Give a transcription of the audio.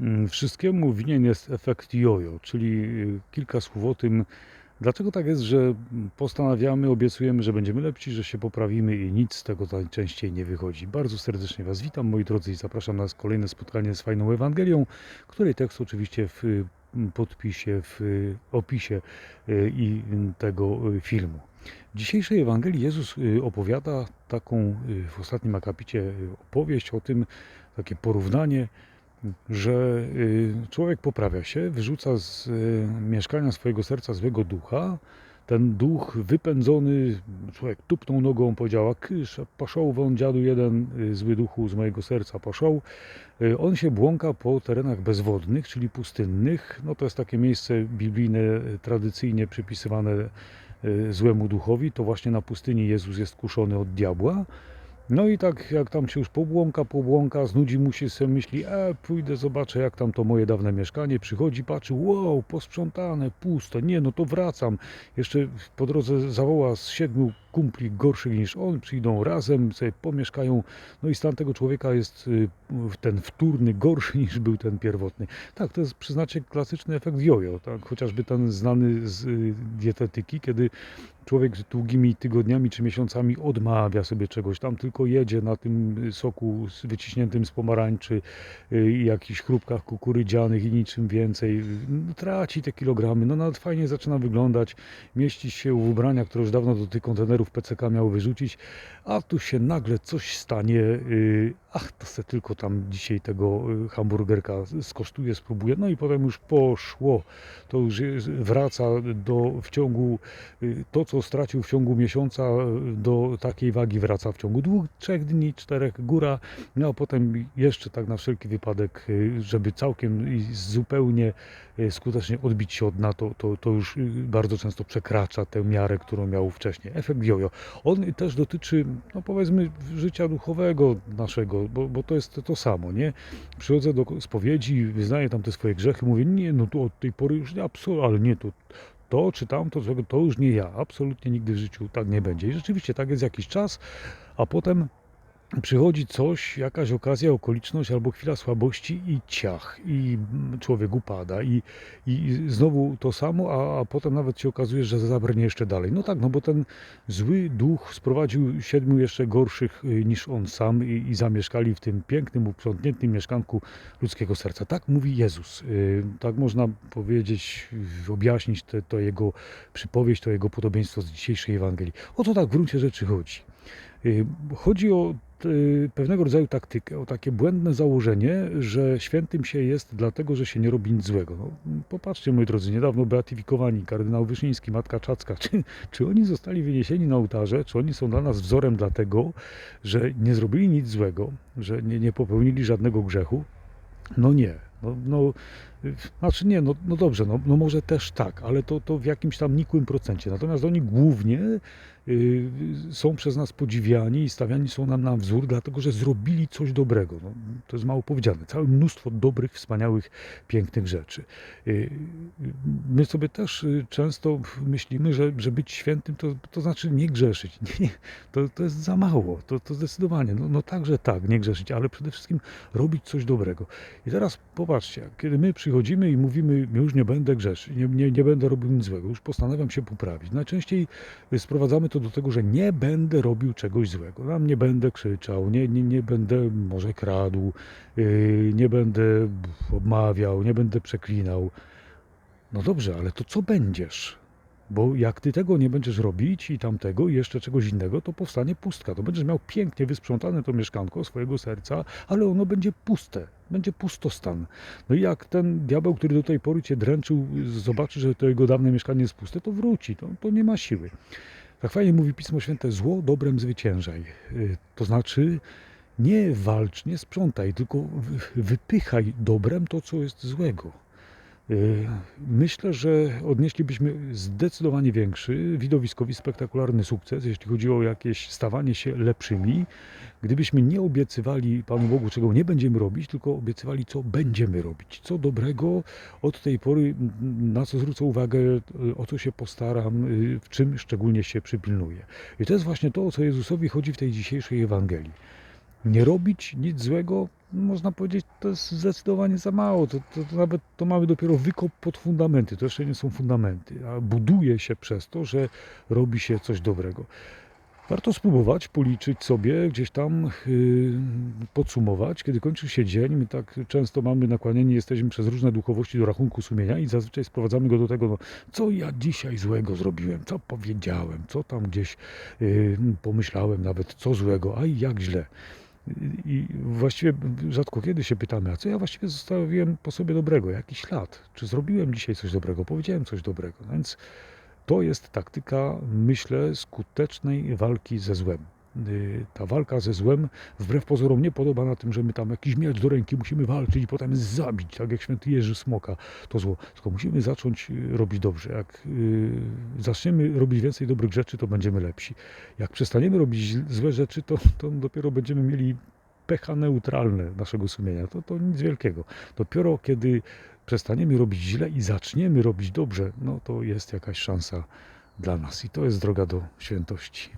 Mm, Wszystkiemu winien jest efekt jojo, czyli y, kilka słów o tym, dlaczego tak jest, że mm, postanawiamy, obiecujemy, że będziemy lepsi, że się poprawimy i nic z tego najczęściej nie wychodzi. Bardzo serdecznie Was witam, moi drodzy, i zapraszam na kolejne spotkanie z fajną Ewangelią, której tekst oczywiście w y, podpisie, w y, opisie y, i tego y, filmu. W dzisiejszej Ewangelii Jezus opowiada taką w ostatnim akapicie opowieść o tym, takie porównanie, że y, człowiek poprawia się, wyrzuca z y, mieszkania swojego serca złego ducha. Ten duch wypędzony, człowiek tupnął nogą, powiedział, a kysz, poszł won dziadu jeden y, zły duchu z mojego serca, poszł. On się błąka po terenach bezwodnych, czyli pustynnych. No to jest takie miejsce biblijne, tradycyjnie przypisywane złemu duchowi. To właśnie na pustyni Jezus jest kuszony od diabła. No i tak jak tam się już pobłąka, pobłąka, znudzi mu się, sobie myśli, e, pójdę, zobaczę jak tam to moje dawne mieszkanie, przychodzi, patrzy, wow, posprzątane, puste, nie, no to wracam. Jeszcze po drodze zawoła z siedmiu kumpli gorszych niż on, przyjdą razem, sobie pomieszkają, no i stan tego człowieka jest y, ten wtórny, gorszy niż był ten pierwotny. Tak, to jest, przyznacie, klasyczny efekt jojo, tak, chociażby ten znany z y, dietetyki, kiedy człowiek z długimi tygodniami czy miesiącami odmawia sobie czegoś, tam tylko jedzie na tym soku wyciśniętym z pomarańczy y, jakichś chrupkach kukurydzianych i niczym więcej, no, traci te kilogramy, no nawet fajnie zaczyna wyglądać, mieści się w ubrania, które już dawno do tych kontenerów PCK miał wyrzucić, a tu się nagle coś stanie, y, ach, to se tylko tam dzisiaj tego y, hamburgerka skosztuję, spróbuję, no i potem już poszło, to już wraca do, w ciągu to, co stracił w ciągu miesiąca, y, do takiej wagi wraca w ciągu dwóch, trzech dni, czterech, góra, no a potem jeszcze tak na wszelki wypadek, y, żeby całkiem i zupełnie y, skutecznie odbić się od NATO, to, to już y, bardzo często przekracza tę miarę, którą miał wcześniej. Efekt jojo. On też dotyczy, no powiedzmy, życia duchowego naszego, bo, bo to jest to samo, nie? Przychodzę do spowiedzi, wyznaję tam te swoje grzechy, mówię, nie, no to od tej pory już nie, absolutnie, ale nie, to to czy tamto, to już nie ja. Absolutnie nigdy w życiu tak nie będzie. I rzeczywiście tak jest jakiś czas, a potem przychodzi coś, jakaś okazja, okoliczność albo chwila słabości i ciach, i człowiek upada, i, i znowu to samo, a, a potem nawet się okazuje, że zabrnie jeszcze dalej. No tak, no bo ten zły duch sprowadził siedmiu jeszcze gorszych y, niż on sam i, i zamieszkali w tym pięknym, uprzątniętym mieszkanku ludzkiego serca. Tak mówi Jezus. Y, Tak można powiedzieć, objaśnić te, to jego przypowieść, to jego podobieństwo z dzisiejszej Ewangelii. O to tak w gruncie rzeczy chodzi. Y, Chodzi o y, pewnego rodzaju taktykę, o takie błędne założenie, że świętym się jest dlatego, że się nie robi nic złego. No, popatrzcie, moi drodzy, niedawno beatyfikowani kardynał Wyszyński, matka Czacka, czy, czy oni zostali wyniesieni na ołtarze, czy oni są dla nas wzorem dlatego, że nie zrobili nic złego, że nie, nie popełnili żadnego grzechu? No nie. No, no, znaczy nie, no, no dobrze, no, no może też tak, ale to, to w jakimś tam nikłym procencie. Natomiast oni głównie są przez nas podziwiani i stawiani są nam na wzór, dlatego że zrobili coś dobrego. No, to jest mało powiedziane. Całe mnóstwo dobrych, wspaniałych, pięknych rzeczy. Y, y, My sobie też y, często myślimy, że, że być świętym to, to znaczy nie grzeszyć. Nie, nie, to, to jest za mało. To, to zdecydowanie. No, no także tak, nie grzeszyć, ale przede wszystkim robić coś dobrego. I teraz popatrzcie, kiedy my przychodzimy i mówimy, już nie będę grzeszyć, nie, nie, nie będę robił nic złego, już postanawiam się poprawić. Najczęściej sprowadzamy to do tego, że nie będę robił czegoś złego. Tam nie będę krzyczał, nie, nie, nie będę może kradł, yy, nie będę obmawiał, nie będę przeklinał. No dobrze, ale to co będziesz? Bo jak ty tego nie będziesz robić i tamtego i jeszcze czegoś innego, to powstanie pustka. To będziesz miał pięknie wysprzątane to mieszkanko swojego serca, ale ono będzie puste. Będzie pustostan. No i jak ten diabeł, który do tej pory cię dręczył, zobaczy, że to jego dawne mieszkanie jest puste, to wróci. To, to nie ma siły. Tak fajnie mówi Pismo Święte, zło dobrem zwyciężaj. Y, To znaczy nie walcz, nie sprzątaj, tylko wy- wypychaj dobrem to, co jest złego. Y, Myślę, że odnieślibyśmy zdecydowanie większy, widowiskowy, spektakularny sukces, jeśli chodzi o jakieś stawanie się lepszymi, gdybyśmy nie obiecywali Panu Bogu, czego nie będziemy robić, tylko obiecywali, co będziemy robić, co dobrego od tej pory, na co zwrócę uwagę, o co się postaram, y, w czym szczególnie się przypilnuję. I to jest właśnie to, o co Jezusowi chodzi w tej dzisiejszej Ewangelii. Nie robić nic złego, można powiedzieć, to jest zdecydowanie za mało. To, to, to nawet to mamy dopiero wykop pod fundamenty. To jeszcze nie są fundamenty, a buduje się przez to, że robi się coś dobrego. Warto spróbować policzyć sobie, gdzieś tam yy, podsumować, kiedy kończy się dzień. My tak często mamy nakłanieni, jesteśmy przez różne duchowości do rachunku sumienia i zazwyczaj sprowadzamy go do tego, no, co ja dzisiaj złego zrobiłem, co powiedziałem, co tam gdzieś yy, pomyślałem nawet, co złego, a i jak źle. I właściwie rzadko kiedy się pytamy, a co ja właściwie zostawiłem po sobie dobrego, jaki ślad? Czy zrobiłem dzisiaj coś dobrego, powiedziałem coś dobrego? No więc to jest taktyka, myślę, skutecznej walki ze złem. Y, Ta walka ze złem, wbrew pozorom, nie podoba na tym, że my tam jakiś miecz do ręki musimy walczyć i potem zabić, tak jak święty Jerzy Smoka, to zło. Tylko musimy zacząć y, robić dobrze. Jak y, zaczniemy robić więcej dobrych rzeczy, to będziemy lepsi. Jak przestaniemy robić złe rzeczy, to, to dopiero będziemy mieli pecha neutralne naszego sumienia. To, to nic wielkiego. Dopiero kiedy przestaniemy robić źle i zaczniemy robić dobrze, no to jest jakaś szansa dla nas. I to jest droga do świętości.